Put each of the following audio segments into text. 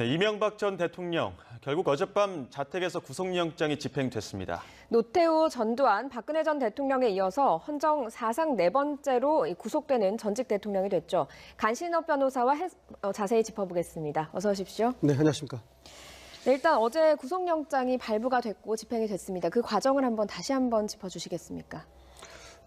네, 이명박 전 대통령 결국 어젯밤 자택에서 구속영장이 집행됐습니다. 노태우, 전두환, 박근혜 전 대통령에 이어서 헌정 사상 네 번째로 이 구속되는 전직 대통령이 됐죠. 간신업 변호사와 해- 어, 자세히 짚어보겠습니다. 어서 오십시오. 네, 안녕하십니까. 네, 일단 어제 구속영장이 발부가 됐고 집행이 됐습니다. 그 과정을 한번 다시 한번 짚어주시겠습니까?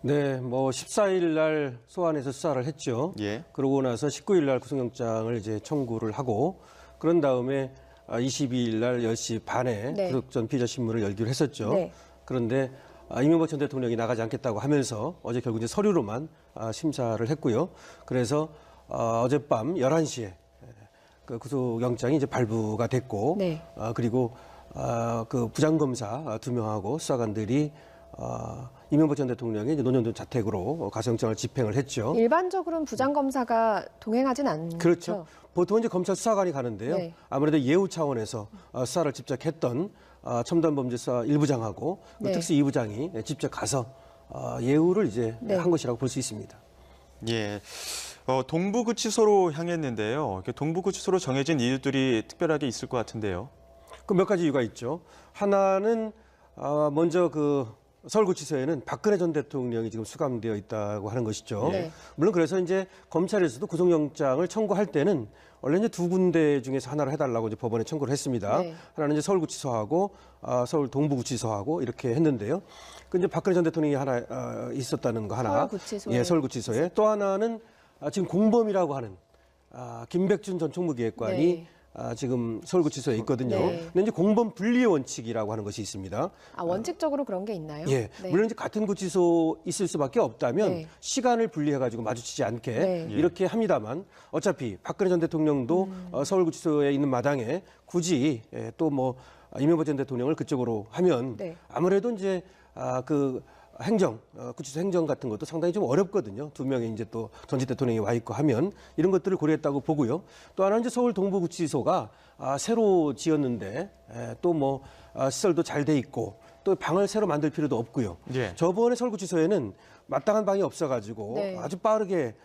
네, 뭐 14일 날 소환해서 수사를 했죠. 예. 그러고 나서 19일 날 구속영장을 이제 청구를 하고 그런 다음에 22일 날 10시 반에 네. 구속 전 피의자 신문을 열기로 했었죠. 네. 그런데 아, 이명박 전 대통령이 나가지 않겠다고 하면서 어제 결국 이제 서류로만 아, 심사를 했고요. 그래서 어, 어젯밤 11시에 그 구속영장이 이제 발부가 됐고 네. 아, 그리고 아, 그 부장검사 두 명하고 수사관들이 아, 이명박 전 대통령의 이제 노년동 자택으로 가서영장을 집행을 했죠. 일반적으로는 부장검사가 동행하진 않죠. 그렇죠. 보통 이제 검찰 수사관이 가는데요. 네. 아무래도 예우 차원에서 어, 수사를 직접 했던 어, 첨단범죄수사 1부장하고 네. 특수 2부장이 직접 가서 어, 예우를 이제 네. 한 것이라고 볼 수 있습니다. 예. 어, 동부구치소로 향했는데요. 동부구치소로 정해진 이유들이 특별하게 있을 것 같은데요. 그 몇 가지 이유가 있죠. 하나는 아, 먼저 그 서울구치소에는 박근혜 전 대통령이 지금 수감되어 있다고 하는 것이죠. 네. 물론 그래서 이제 검찰에서도 구속영장을 청구할 때는 원래 이제 두 군데 중에서 하나를 해달라고 이제 법원에 청구를 했습니다. 네. 하나는 이제 서울구치소하고 아, 서울 동부구치소하고 이렇게 했는데요. 그 이제 박근혜 전 대통령이 하나 아, 있었다는 거 하나. 서울구치소에. 예, 서울구치소에 또 하나는 아, 지금 공범이라고 하는 아, 김백준 전 총무기획관이 네. 아, 지금 서울구치소에 있거든요. 네. 근데 이제 공범 분리 원칙이라고 하는 것이 있습니다. 아, 원칙적으로 그런 게 있나요? 예, 네. 물론 이제 같은 구치소 있을 수밖에 없다면 네. 시간을 분리해가지고 마주치지 않게 네. 이렇게 합니다만 어차피 박근혜 전 대통령도 음. 어, 서울구치소에 있는 마당에 굳이 예, 또뭐 이명박 전 대통령을 그쪽으로 하면 네. 아무래도 이제 아, 그 행정, 어, 구치소 행정 같은 것도 상당히 좀 어렵거든요. 두 명의 이제 또 전직 대통령이 와 있고 하면 이런 것들을 고려했다고 보고요. 또 하나는 이제 서울 동부구치소가 아, 새로 지었는데 또뭐 시설도 잘 돼 있고 또 방을 새로 만들 필요도 없고요. 예. 저번에 서울구치소에는 마땅한 방이 없어가지고 네. 아주 빠르게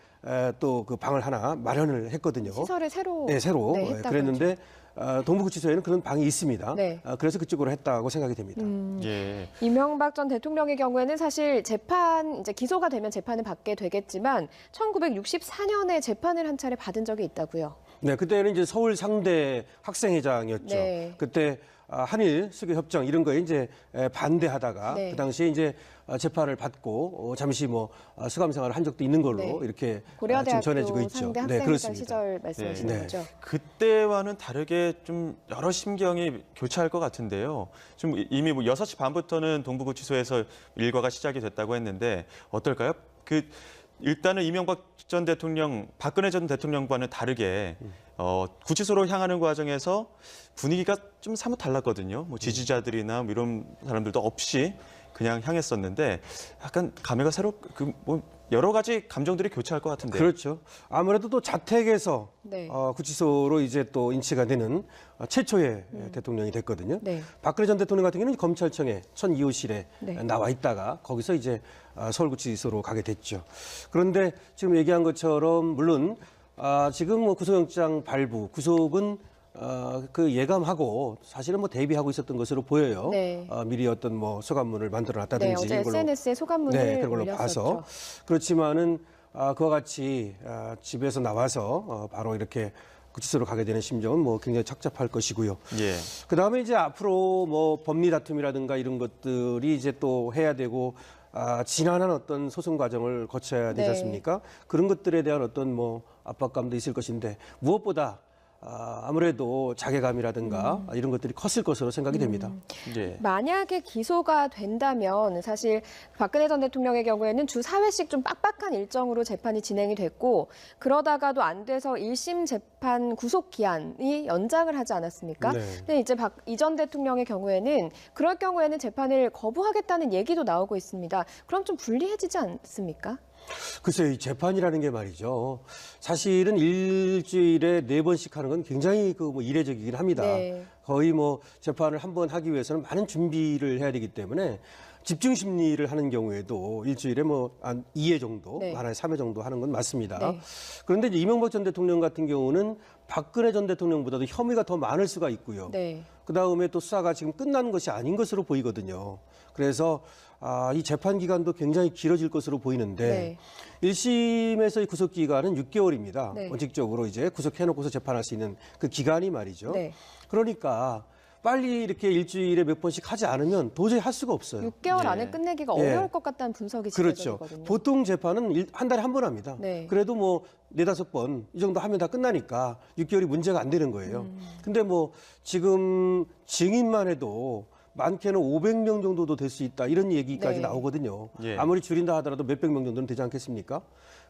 또 그 방을 하나 마련을 했거든요. 시설을 새로 네, 새로 네, 예, 그랬는데 어, 동부구치소에는 그런 방이 있습니다. 네. 아, 그래서 그쪽으로 했다고 생각이 됩니다. 예. 이명박 전 대통령의 경우에는 사실 재판 이제 기소가 되면 재판을 받게 되겠지만 1964년에 재판을 한 차례 받은 적이 있다고요. 네, 그때는 이제 서울 상대 학생회장이었죠. 네. 그때 아, 한일 수교 협정 이런 거에 이제 에, 반대하다가 네. 그 당시에 이제 아, 재판을 받고 어, 잠시 뭐 아, 수감 생활을 한 적도 있는 걸로 네. 이렇게 아, 지금 고려대학교 전해지고 있죠. 상대 네, 그렇습니다. 시절 말씀하시는 네. 거죠. 그때와는 다르게 좀 여러 심경이 교차할 것 같은데요. 좀 이미 뭐 6시 반부터는 동부구치소에서 일과가 시작이 됐다고 했는데 어떨까요? 그 일단은 이명박 전 대통령, 박근혜 전 대통령과는 다르게 어, 구치소로 향하는 과정에서 분위기가 좀 사뭇 달랐거든요. 뭐 지지자들이나 뭐 이런 사람들도 없이 그냥 향했었는데 약간 감회가 새로 그뭐 여러 가지 감정들이 교차할 것 같은데요. 그렇죠. 아무래도 또 자택에서 네. 어, 구치소로 이제 또 인치가 되는 어, 최초의 대통령이 됐거든요. 음. 네. 박근혜 전 대통령 같은 경우는 검찰청의 천 2호실에 네. 나와 있다가 거기서 이제 어, 서울구치소로 가게 됐죠. 그런데 지금 얘기한 것처럼 물론 아, 지금 뭐 구속영장 발부, 구속은 어, 그 예감하고 사실은 뭐 대비하고 있었던 것으로 보여요. 네. 어, 미리 어떤 뭐 소감문을 만들어 네, 놨다든지 어제 이런 걸로 SNS에 소감문을 네, 그런 걸로 올렸었죠. 봐서 그렇지만은 아, 그와 같이 아, 집에서 나와서 어, 바로 이렇게 구치소로 가게 되는 심정은 뭐 굉장히 착잡할 것이고요. 예. 그 다음에 이제 앞으로 뭐 법리 다툼이라든가 이런 것들이 이제 또 해야 되고 아, 지난한 어떤 소송 과정을 거쳐야 되지 네. 않습니까? 그런 것들에 대한 어떤 뭐 압박감도 있을 것인데 무엇보다 아, 아무래도 자괴감이라든가 음. 이런 것들이 컸을 것으로 생각이 됩니다. 예. 만약에 기소가 된다면 사실 박근혜 전 대통령의 경우에는 주 4회씩 좀 빡빡한 일정으로 재판이 진행이 됐고 그러다가도 안 돼서 1심 재판 구속 기한이 연장을 하지 않았습니까? 네. 근데 이제 박 이전 대통령의 경우에는 그럴 경우에는 재판을 거부하겠다는 얘기도 나오고 있습니다. 그럼 좀 불리해지지 않습니까? 글쎄요, 이 재판이라는 게 말이죠. 사실은 일주일에 네 번씩 하는 건 굉장히 그 뭐 이례적이긴 합니다. 네. 거의 뭐 재판을 한 번 하기 위해서는 많은 준비를 해야 되기 때문에 집중 심리를 하는 경우에도 일주일에 뭐한 2회 정도, 네. 하나에 3회 정도 하는 건 맞습니다. 네. 그런데 이제 이명박 전 대통령 같은 경우는 박근혜 전 대통령보다도 혐의가 더 많을 수가 있고요. 네. 그 다음에 또 수사가 지금 끝난 것이 아닌 것으로 보이거든요. 그래서 아, 이 재판 기간도 굉장히 길어질 것으로 보이는데 네. 1심에서의 구속 기간은 6개월입니다. 네. 원칙적으로 이제 구속해 놓고서 재판할 수 있는 그 기간이 말이죠. 네. 그러니까 빨리 이렇게 일주일에 몇 번씩 하지 않으면 도저히 할 수가 없어요. 6개월 예. 안에 끝내기가 예. 어려울 것 같다는 분석이 그렇죠. 지배적이거든요. 보통 재판은 일- 한 달에 한 번 합니다. 네. 그래도 뭐 네다섯 번 이 정도 하면 다 끝나니까 6개월이 문제가 안 되는 거예요. 음. 근데 뭐 지금 증인만 해도 많게는 500명 정도도 될 수 있다 이런 얘기까지 네. 나오거든요. 예. 아무리 줄인다 하더라도 몇백 명 정도는 되지 않겠습니까?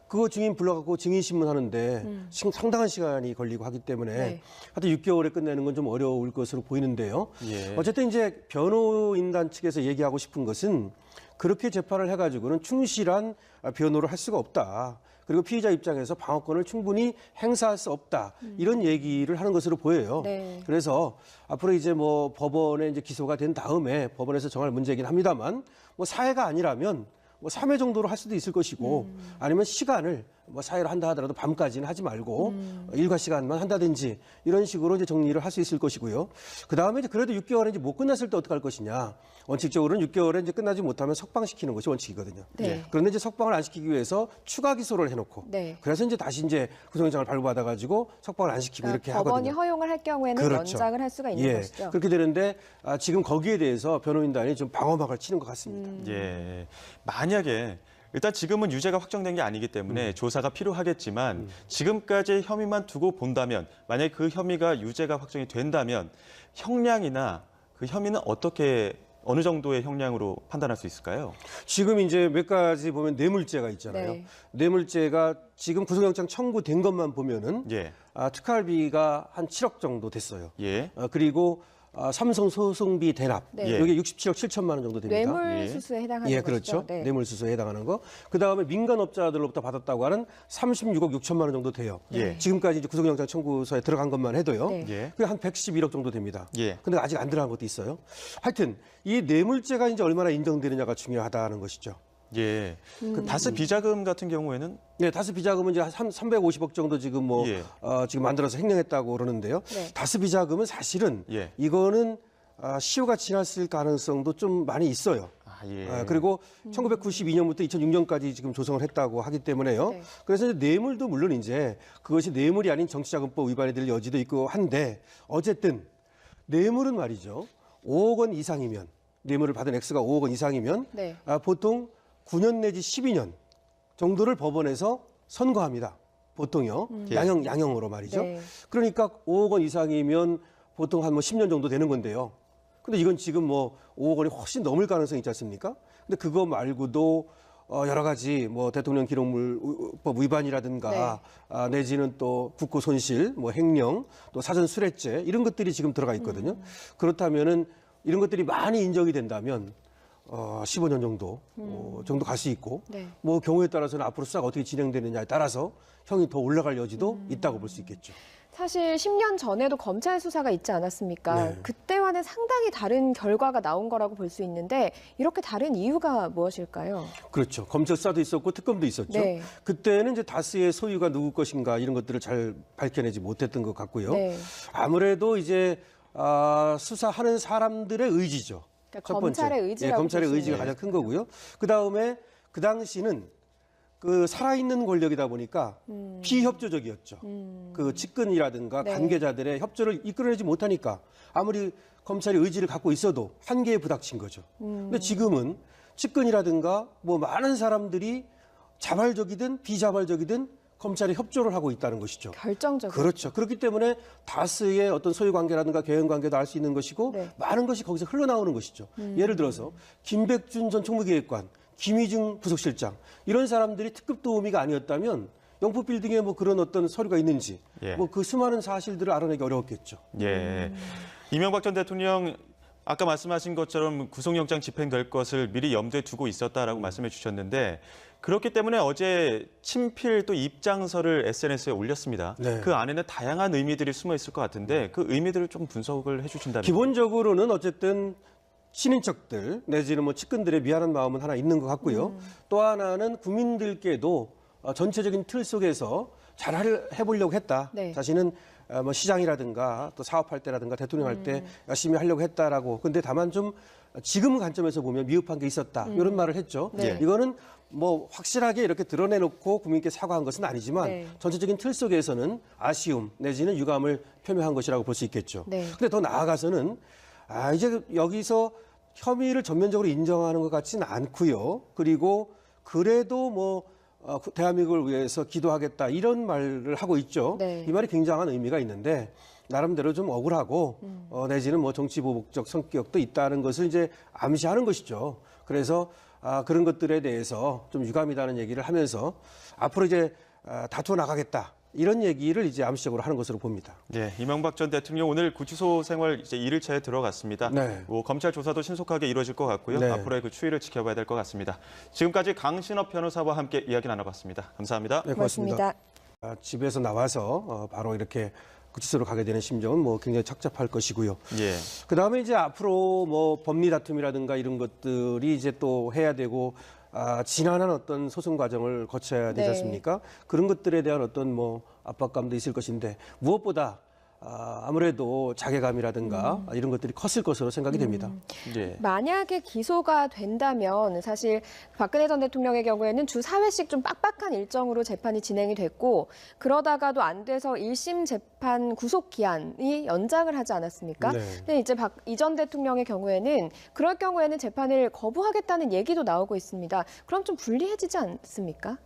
그거 증인 불러갖고 증인 신문하는데 지금 상당한 시간이 걸리고 하기 때문에 음. 네. 하여튼 6개월에 끝내는 건 좀 어려울 것으로 보이는데요. 예. 어쨌든 이제 변호인단 측에서 얘기하고 싶은 것은 그렇게 재판을 해가지고는 충실한 변호를 할 수가 없다. 그리고 피의자 입장에서 방어권을 충분히 행사할 수 없다. 이런 얘기를 하는 것으로 보여요. 네. 그래서 앞으로 이제 뭐 법원에 이제 기소가 된 다음에 법원에서 정할 문제이긴 합니다만 뭐 사회가 아니라면 뭐 3회 정도로 할 수도 있을 것이고 아니면 시간을 뭐 사회로 한다 하더라도 밤까지는 하지 말고 일과 시간만 한다든지 이런 식으로 이제 정리를 할 수 있을 것이고요. 그 다음에 이제 그래도 6개월에 이제 못 끝났을 때 어떻게 할 것이냐. 원칙적으로는 6개월에 이제 끝나지 못하면 석방시키는 것이 원칙이거든요. 네. 그런데 이제 석방을 안 시키기 위해서 추가 기소를 해놓고 네. 그래서 이제 다시 이제 구속영장을 발부받아가지고 석방을 안 시키고 그러니까 이렇게 법원이 하거든요. 허용을 할 경우에는 그렇죠. 연장을 할 수가 있는 예, 것이죠. 그렇게 되는데 아, 지금 거기에 대해서 변호인단이 좀 방어막을 치는 것 같습니다. 음. 예. 만약에 일단 지금은 유죄가 확정된 게 아니기 때문에 음. 조사가 필요하겠지만 지금까지 혐의만 두고 본다면 만약에 그 혐의가 유죄가 확정이 된다면 형량이나 그 혐의는 어떻게 어느 정도의 형량으로 판단할 수 있을까요? 지금 이제 몇 가지 보면 뇌물죄가 있잖아요. 네. 뇌물죄가 지금 구속영장 청구된 것만 보면은 예. 아, 특활비가 한 7억 정도 됐어요. 예. 어, 그리고 아, 삼성 소송비 대납 네. 예. 이게 67억 7천만 원 정도 됩니다. 뇌물 예. 수수에 해당하는 예. 그렇죠. 네. 뇌물 수수에 해당하는 거. 그 다음에 민간 업자들로부터 받았다고 하는 36억 6천만 원 정도 돼요. 예. 지금까지 이제 구속영장 청구서에 들어간 것만 해도요. 네. 예. 그게 한 111억 정도 됩니다. 예. 근데 아직 안 들어간 것도 있어요. 하여튼 이 뇌물죄가 이제 얼마나 인정되느냐가 중요하다는 것이죠. 예. 음. 그 다스 비자금 같은 경우에는 네, 다스 비자금은 이제 한 350억 정도 지금 뭐 예. 어, 지금 만들어서 횡령했다고 그러는데요. 네. 다스 비자금은 사실은 예. 이거는 아, 시효가 지났을 가능성도 좀 많이 있어요. 아, 예. 아, 그리고 1992년부터 2006년까지 지금 조성을 했다고 하기 때문에요. 네. 그래서 이제 뇌물도 물론 이제 그것이 뇌물이 아닌 정치자금법 위반이 될 여지도 있고 한데 어쨌든 뇌물은 말이죠. 5억 원 이상이면 뇌물을 받은 액수가 5억 원 이상이면 네. 아, 보통 9년 내지 12년 정도를 법원에서 선고합니다. 보통요. 양형 양형으로 말이죠. 네. 그러니까 5억 원 이상이면 보통 한 뭐 10년 정도 되는 건데요. 근데 이건 지금 뭐 5억 원이 훨씬 넘을 가능성이 있지 않습니까? 근데 그거 말고도 어 여러 가지 뭐 대통령 기록물법 위반이라든가 아, 내지는 또 국고 손실, 뭐 횡령, 또 사전 수뢰죄 이런 것들이 지금 들어가 있거든요. 그렇다면은 이런 것들이 많이 인정이 된다면 어 15년 정도 어, 정도 갈 수 있고 네. 뭐 경우에 따라서는 앞으로 수사가 어떻게 진행되느냐에 따라서 형이 더 올라갈 여지도 있다고 볼 수 있겠죠. 사실 10년 전에도 검찰 수사가 있지 않았습니까? 네. 그때와는 상당히 다른 결과가 나온 거라고 볼 수 있는데 이렇게 다른 이유가 무엇일까요? 그렇죠. 검찰 수사도 있었고 특검도 있었죠. 네. 그때는 이제 다스의 소유가 누구 것인가 이런 것들을 잘 밝혀내지 못했던 것 같고요. 네. 아무래도 이제 아, 수사하는 사람들의 의지죠. 그러니까 첫 번째. 검찰의 예, 의지라고 검찰의 볼수 의지가. 가장 큰 거고요. 그 다음에 그 당시는 그 살아있는 권력이다 보니까 비협조적이었죠. 그 측근이라든가 음. 네. 관계자들의 협조를 이끌어내지 못하니까 아무리 검찰이 의지를 갖고 있어도 한계에 부닥친 거죠. 음. 근데 지금은 측근이라든가 뭐 많은 사람들이 자발적이든 비자발적이든 검찰에 협조를 하고 있다는 것이죠. 결정적으로. 그렇죠. 그렇기 때문에 다스의 어떤 소유 관계라든가 개연 관계도 알 수 있는 것이고 네. 많은 것이 거기서 흘러나오는 것이죠. 예를 들어서 김백준 전 총무기획관, 김희중 부속실장 이런 사람들이 특급 도우미가 아니었다면 영포 빌딩에 뭐 그런 어떤 서류가 있는지 예. 뭐그 수많은 사실들을 알아내기 어려웠겠죠. 예. 이명박 전 대통령 아까 말씀하신 것처럼 구속영장 집행될 것을 미리 염두에 두고 있었다라고 말씀해 주셨는데 그렇기 때문에 어제 친필 또 입장서를 SNS에 올렸습니다. 네. 그 안에는 다양한 의미들이 숨어 있을 것 같은데 그 의미들을 좀 분석을 해주신다면 기본적으로는 어쨌든 친인척들 내지는 뭐 측근들의 미안한 마음은 하나 있는 것 같고요. 음. 또 하나는 국민들께도 어, 전체적인 틀 속에서 잘 할- 해보려고 했다. 네. 자신은 어, 뭐 시장이라든가 또 사업할 때라든가 대통령 할 음. 때 열심히 하려고 했다라고. 근데 다만 좀 지금 관점에서 보면 미흡한 게 있었다. 이런 말을 했죠. 네. 이거는 뭐 확실하게 이렇게 드러내놓고 국민께 사과한 것은 아니지만 네. 전체적인 틀 속에서는 아쉬움 내지는 유감을 표명한 것이라고 볼 수 있겠죠. 네. 근데 더 나아가서는 아 이제 여기서 혐의를 전면적으로 인정하는 것 같지는 않고요. 그리고 그래도 뭐 어, 구- 대한민국을 위해서 기도하겠다 이런 말을 하고 있죠. 네. 이 말이 굉장한 의미가 있는데 나름대로 좀 억울하고 음. 어, 내지는 뭐 정치 보복적 성격도 있다는 것을 이제 암시하는 것이죠. 그래서 아, 그런 것들에 대해서 좀 유감이다는 얘기를 하면서 앞으로 이제 아, 다투어 나가겠다 이런 얘기를 이제 암시적으로 하는 것으로 봅니다. 네, 이명박 전 대통령 오늘 구치소 생활 이제 1일차에 들어갔습니다. 네. 뭐 검찰 조사도 신속하게 이루어질 것 같고요. 네. 앞으로의 그 추이를 지켜봐야 될 것 같습니다. 지금까지 강신업 변호사와 함께 이야기 나눠봤습니다. 감사합니다. 네, 고맙습니다. 아, 집에서 나와서 어, 바로 이렇게 구치소로 가게 되는 심정은 뭐 굉장히 착잡할 것이고요. 예. 그 다음에 이제 앞으로 뭐 법리 다툼이라든가 이런 것들이 이제 또 해야 되고 아, 지난한 어떤 소송 과정을 거쳐야 되지 네. 않습니까? 그런 것들에 대한 어떤 뭐 압박감도 있을 것인데 무엇보다 아, 아무래도 자괴감이라든가 이런 것들이 컸을 것으로 생각이 됩니다. 예. 만약에 기소가 된다면 사실 박근혜 전 대통령의 경우에는 주 4회씩 좀 빡빡한 일정으로 재판이 진행이 됐고 그러다가도 안 돼서 1심 재판 구속 기한이 연장을 하지 않았습니까? 네. 근데 이제 이전 대통령의 경우에는 그럴 경우에는 재판을 거부하겠다는 얘기도 나오고 있습니다. 그럼 좀 불리해지지 않습니까?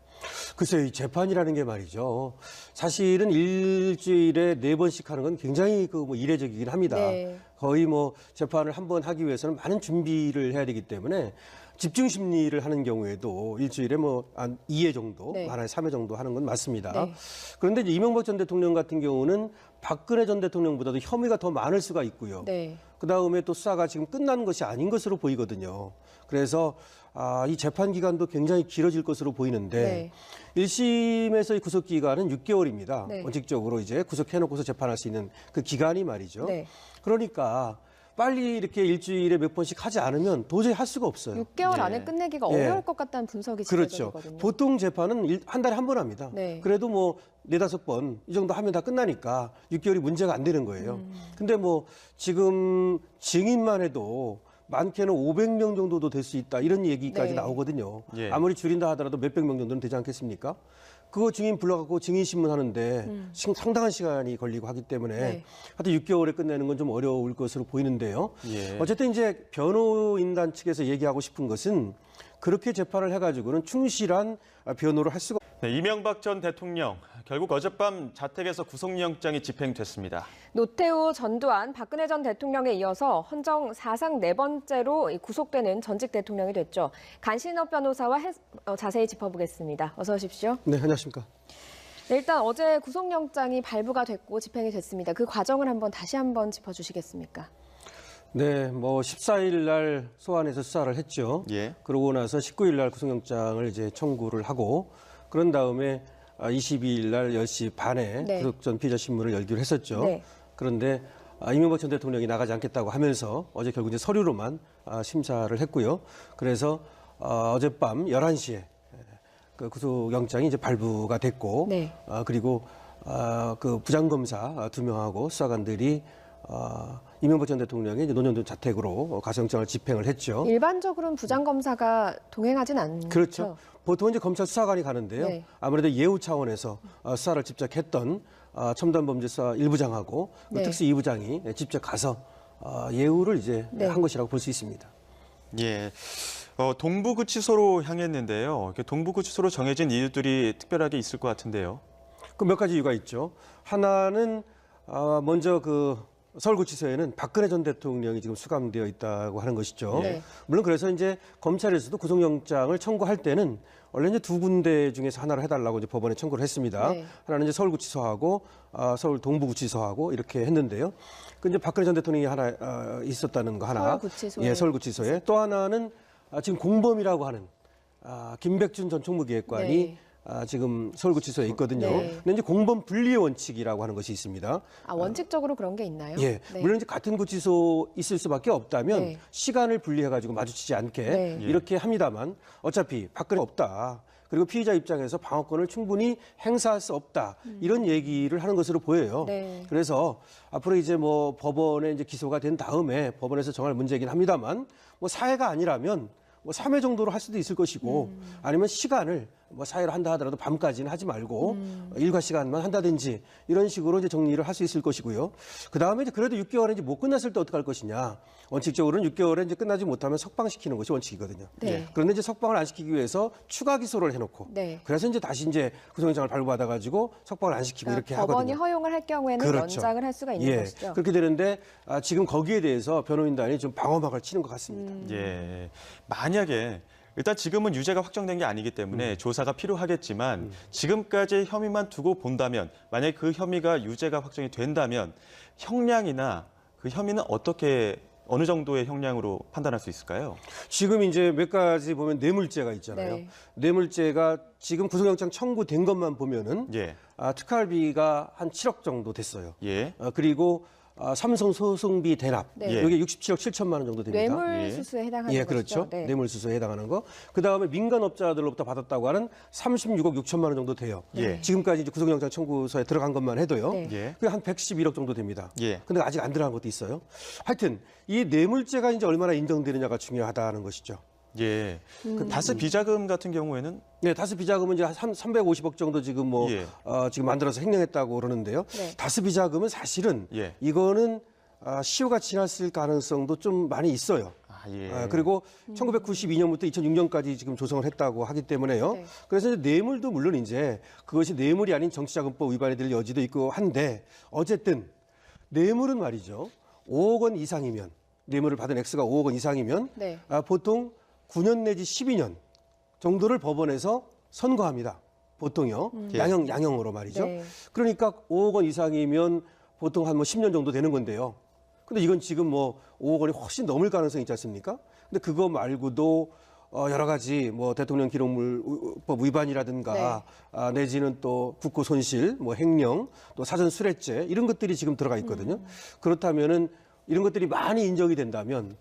글쎄요, 이 재판이라는 게 말이죠. 사실은 일주일에 네 번씩 하는 건 굉장히 그 뭐 이례적이긴 합니다. 네. 거의 뭐 재판을 한 번 하기 위해서는 많은 준비를 해야 되기 때문에 집중 심리를 하는 경우에도 일주일에 뭐한 2회 정도, 네. 많아야 3회 정도 하는 건 맞습니다. 네. 그런데 이제 이명박 전 대통령 같은 경우는 박근혜 전 대통령보다도 혐의가 더 많을 수가 있고요. 네. 그 다음에 또 수사가 지금 끝난 것이 아닌 것으로 보이거든요. 그래서 아, 이 재판 기간도 굉장히 길어질 것으로 보이는데 일 1심에서의 구속 기간은 6개월입니다. 네. 원칙적으로 이제 구속해 놓고서 재판할 수 있는 그 기간이 말이죠. 네. 그러니까 빨리 이렇게 일주일에 몇 번씩 하지 않으면 도저히 할 수가 없어요. 6개월 예. 안에 끝내기가 예. 어려울 것 같다는 분석이 그렇죠. 보통 재판은 일- 한 달에 한 번 합니다. 네. 그래도 뭐 네다섯 번 이 정도 하면 다 끝나니까 6개월이 문제가 안 되는 거예요. 음. 근데 뭐 지금 증인만 해도 많게는 500명 정도도 될 수 있다 이런 얘기까지 네. 나오거든요. 예. 아무리 줄인다 하더라도 몇백 명 정도는 되지 않겠습니까? 그거 증인 불러갖고 증인 신문 하는데 시- 상당한 시간이 걸리고 하기 때문에 음. 네. 하여튼 6개월에 끝내는 건 좀 어려울 것으로 보이는데요. 예. 어쨌든 이제 변호인단 측에서 얘기하고 싶은 것은 그렇게 재판을 해가지고는 충실한 변호를 할 수가 네, 이명박 전 대통령 결국 어젯밤 자택에서 구속영장이 집행됐습니다. 노태우, 전두환, 박근혜 전 대통령에 이어서 헌정 사상 네 번째로 이 구속되는 전직 대통령이 됐죠. 간신업 변호사와 해- 어, 자세히 짚어보겠습니다. 어서 오십시오. 네, 안녕하십니까. 네, 일단 어제 구속영장이 발부가 됐고 집행이 됐습니다. 그 과정을 한번 다시 한번 짚어주시겠습니까? 네, 뭐 14일 날 소환해서 수사를 했죠. 예. 그러고 나서 19일 날 구속영장을 이제 청구를 하고 그런 다음에 22일 날 10시 반에 네. 구속 전 피의자 신문을 열기로 했었죠. 네. 그런데 아, 이명박 전 대통령이 나가지 않겠다고 하면서 어제 결국 이제 서류로만 아, 심사를 했고요. 그래서 어, 어젯밤 11시에 그 구속영장이 이제 발부가 됐고 네. 아, 그리고 아, 그 부장검사 두 명하고 수사관들이 아, 이명박 전 대통령의 이제 노년동 자택으로 가서영장을 집행을 했죠. 일반적으로는 부장검사가 동행하진 않죠. 그렇죠. 보통 이제 검찰 수사관이 가는데요. 네. 아무래도 예우 차원에서 어, 수사를 직접 했던 어, 첨단범죄수사 1부장하고 네. 특수 2부장이 직접 가서 어, 예우를 이제 네. 한 것이라고 볼 수 있습니다. 예. 어, 동부구치소로 향했는데요. 동부구치소로 정해진 이유들이 특별하게 있을 것 같은데요. 그 몇 가지 이유가 있죠. 하나는 어, 먼저 그 서울구치소에는 박근혜 전 대통령이 지금 수감되어 있다고 하는 것이죠. 네. 물론 그래서 이제 검찰에서도 구속영장을 청구할 때는 원래 이제 두 군데 중에서 하나를 해달라고 이제 법원에 청구를 했습니다. 네. 하나는 이제 서울구치소하고 아, 서울 동부구치소하고 이렇게 했는데요. 그 이제 박근혜 전 대통령이 하나 어, 있었다는 거 하나. 서울구치소에. 예, 서울구치소에 또 하나는 아, 지금 공범이라고 하는 아, 김백준 전 총무기획관이 네. 아, 지금 서울구치소에 있거든요. 네. 근데 이제 공범 분리 원칙이라고 하는 것이 있습니다. 아, 원칙적으로 그런 게 있나요? 예, 네. 물론 이제 같은 구치소 있을 수밖에 없다면 네. 시간을 분리해가지고 마주치지 않게 네. 이렇게 합니다만 어차피 밖에 없다. 그리고 피의자 입장에서 방어권을 충분히 행사할 수 없다. 이런 얘기를 하는 것으로 보여요. 음. 네. 그래서 앞으로 이제 뭐 법원에 이제 기소가 된 다음에 법원에서 정할 문제이긴 합니다만 뭐 사회가 아니라면 뭐 3회 정도로 할 수도 있을 것이고 음. 아니면 시간을 뭐 사회로 한다 하더라도 밤까지는 하지 말고 음. 일과 시간만 한다든지 이런 식으로 이제 정리를 할 수 있을 것이고요. 그 다음에 이제 그래도 6개월에 이제 못 끝났을 때 어떻게 할 것이냐. 원칙적으로는 6개월에 이제 끝나지 못하면 석방시키는 것이 원칙이거든요. 네. 그런데 이제 석방을 안 시키기 위해서 추가 기소를 해놓고 네. 그래서 이제 다시 이제 구속영장을 발부받아가지고 석방을 안 시키고 그러니까 이렇게 법원이 하거든요. 허용을 할 경우에는 그렇죠. 연장을 할 수가 있는 예, 것이죠. 그렇게 되는데 아, 지금 거기에 대해서 변호인단이 좀 방어막을 치는 것 같습니다. 음. 예. 만약에 일단 지금은 유죄가 확정된 게 아니기 때문에 음. 조사가 필요하겠지만 지금까지 혐의만 두고 본다면 만약에 그 혐의가 유죄가 확정이 된다면 형량이나 그 혐의는 어떻게 어느 정도의 형량으로 판단할 수 있을까요? 지금 이제 몇 가지 보면 뇌물죄가 있잖아요. 네. 뇌물죄가 지금 구속영장 청구된 것만 보면은 예. 아, 특활비가 한 7억 정도 됐어요. 예. 어, 그리고 아, 삼성 소송비 대납 네. 예. 이게 67억 7천만 원 정도 됩니다. 뇌물 예. 수수에 해당하는 예, 것이죠. 그렇죠. 네. 뇌물 수수에 해당하는 거. 그 다음에 민간 업자들로부터 받았다고 하는 36억 6천만 원 정도 돼요. 예. 지금까지 이제 구속영장 청구서에 들어간 것만 해도요. 네. 예. 그게 한 111억 정도 됩니다. 예. 근데 아직 안 들어간 것도 있어요. 하여튼 이 뇌물죄가 이제 얼마나 인정되느냐가 중요하다는 것이죠. 예. 음. 그 다스 비자금 같은 경우에는 네, 다스 비자금은 이제 한 350억 정도 지금 뭐 예. 어, 지금 만들어서 횡령했다고 그러는데요. 네. 다스 비자금은 사실은 예. 이거는 아, 시효가 지났을 가능성도 좀 많이 있어요. 아, 예. 아, 그리고 1992년부터 2006년까지 지금 조성을 했다고 하기 때문에요. 네. 그래서 이제 뇌물도 물론 이제 그것이 뇌물이 아닌 정치자금법 위반이 될 여지도 있고 한데 어쨌든 뇌물은 말이죠. 5억 원 이상이면 뇌물을 받은 액수가 5억 원 이상이면 네. 아, 보통 9년 내지 12년 정도를 법원에서 선고합니다. 보통요. 예. 양형 양형으로 말이죠. 네. 그러니까 5억 원 이상이면 보통 한 뭐 10년 정도 되는 건데요. 근데 이건 지금 뭐 5억 원이 훨씬 넘을 가능성이 있지 않습니까? 근데 그거 말고도 어 여러 가지 뭐 대통령 기록물법 위반이라든가 아, 내지는 또 국고 손실, 뭐 횡령, 또 사전 수뢰죄 이런 것들이 지금 들어가 있거든요. 그렇다면은 이런 것들이 많이 인정이 된다면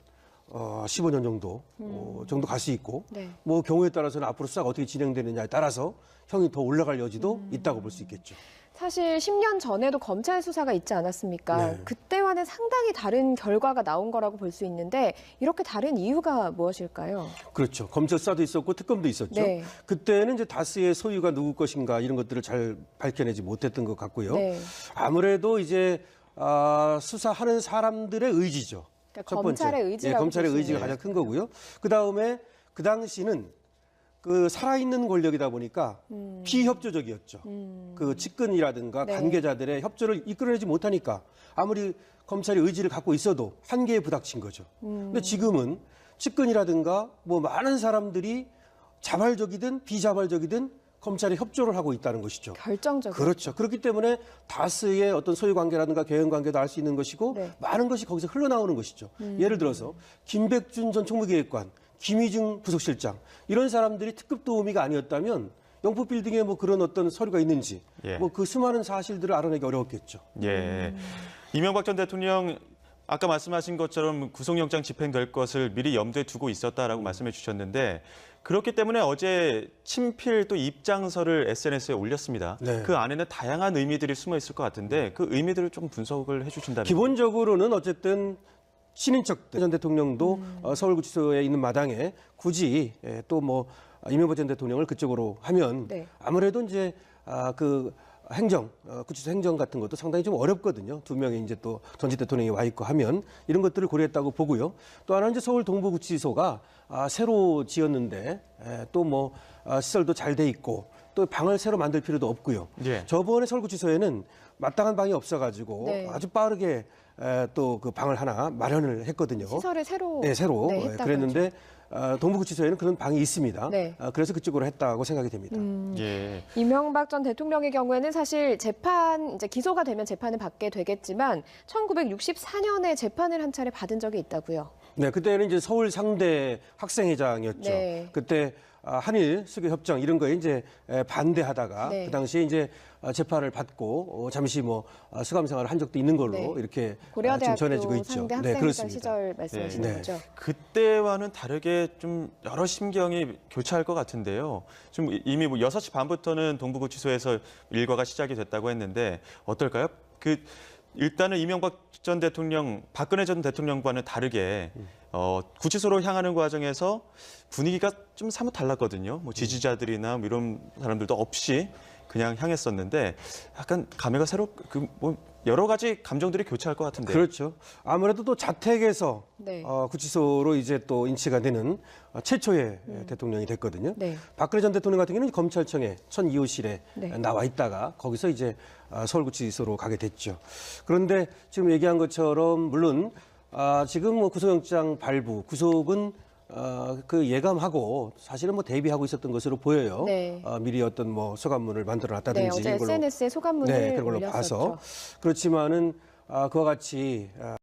어 15년 정도 어, 정도 갈 수 있고 네. 뭐 경우에 따라서는 앞으로 수사가 어떻게 진행되느냐에 따라서 형이 더 올라갈 여지도 있다고 볼 수 있겠죠. 사실 10년 전에도 검찰 수사가 있지 않았습니까? 네. 그때와는 상당히 다른 결과가 나온 거라고 볼 수 있는데 이렇게 다른 이유가 무엇일까요? 그렇죠. 검찰 수사도 있었고 특검도 있었죠. 네. 그때는 이제 다스의 소유가 누구 것인가 이런 것들을 잘 밝혀내지 못했던 것 같고요. 네. 아무래도 이제 아, 수사하는 사람들의 의지죠. 그러니까 첫 번째. 검찰의 예, 의지라고 검찰의 볼수 의지가. 가장 큰 거고요. 그 다음에 그 당시는 그 살아있는 권력이다 보니까 비협조적이었죠. 그 측근이라든가 네. 관계자들의 협조를 이끌어내지 못하니까 아무리 검찰이 의지를 갖고 있어도 한계에 부닥친 거죠. 근데 지금은 측근이라든가 뭐 많은 사람들이 자발적이든 비자발적이든 검찰에 협조를 하고 있다는 것이죠. 결정적으로. 그렇죠. 그렇기 때문에 다스의 어떤 소유 관계라든가 개연 관계도 알 수 있는 것이고 네. 많은 것이 거기서 흘러나오는 것이죠. 예를 들어서 김백준 전 총무기획관, 김희중 부속실장 이런 사람들이 특급 도우미가 아니었다면 영포 빌딩에 뭐 그런 어떤 서류가 있는지 예. 뭐그 수많은 사실들을 알아내기 어려웠겠죠. 예. 이명박 전 대통령 아까 말씀하신 것처럼 구속영장 집행될 것을 미리 염두에 두고 있었다라고 말씀해 주셨는데 그렇기 때문에 어제 친필 또 입장서를 SNS에 올렸습니다. 네. 그 안에는 다양한 의미들이 숨어 있을 것 같은데 그 의미들을 좀 분석을 해주신다면 기본적으로는 어쨌든 친인척 전 대통령도 어, 서울구치소에 있는 마당에 굳이 또뭐 이명박 전 대통령을 그쪽으로 하면 네. 아무래도 이제 아, 그 행정 어, 구치소 행정 같은 것도 상당히 좀 어렵거든요. 두 명이 이제 또 전직 대통령이 와 있고 하면 이런 것들을 고려했다고 보고요. 또 하나는 이제 서울 동부구치소가 아, 새로 지었는데 또 뭐 시설도 잘 돼 있고 또 방을 새로 만들 필요도 없고요. 예. 저번에 서울구치소에는 마땅한 방이 없어가지고 네. 아주 빠르게 또 그 방을 하나 마련을 했거든요. 시설을 새로 네, 새로 네, 예, 했다고 그랬는데 어, 동부구치소에는 그런 방이 있습니다. 네. 아, 그래서 그쪽으로 했다고 생각이 됩니다. 예. 이명박 전 대통령의 경우에는 사실 재판 이제 기소가 되면 재판을 받게 되겠지만 1964년에 재판을 한 차례 받은 적이 있다고요. 네, 그때는 이제 서울 상대 학생회장이었죠. 네. 그때 아, 한일 수교 협정 이런 거에 이제 에, 반대하다가 네. 그 당시에 이제 아, 재판을 받고 어, 잠시 뭐 아, 수감 생활을 한 적도 있는 걸로 네. 이렇게 아, 지금 고려대학교 전해지고 있죠. 네, 그렇습니다. 시절 말씀하시는 네. 거죠? 그때와는 다르게 좀 여러 심경이 교차할 것 같은데요. 좀 이미 뭐 6시 반부터는 동부구치소에서 일과가 시작이 됐다고 했는데 어떨까요? 그 일단은 이명박 전 대통령, 박근혜 전 대통령과는 다르게 어, 구치소로 향하는 과정에서 분위기가 좀 사뭇 달랐거든요. 뭐 지지자들이나 뭐 이런 사람들도 없이 그냥 향했었는데 약간 감회가 새로 그뭐 여러 가지 감정들이 교차할 것 같은데요. 그렇죠. 아무래도 또 자택에서 네. 어, 구치소로 이제 또 인치가 되는 어, 최초의 대통령이 됐거든요. 네. 박근혜 전 대통령 같은 경우는 검찰청에 천 2호실에 네. 나와 있다가 거기서 이제 아, 서울구치소로 가게 됐죠. 그런데 지금 얘기한 것처럼 물론 아, 지금 뭐 구속영장 발부, 구속은 어, 그 예감하고 사실은 뭐 대비하고 있었던 것으로 보여요. 네. 어, 미리 어떤 뭐 소감문을 네, 만들어 놨다든지 어제 이런 걸로 SNS에 소감문을 네, 그런 걸로 올렸었죠. 봐서 그렇지만은 아, 그와 같이 아,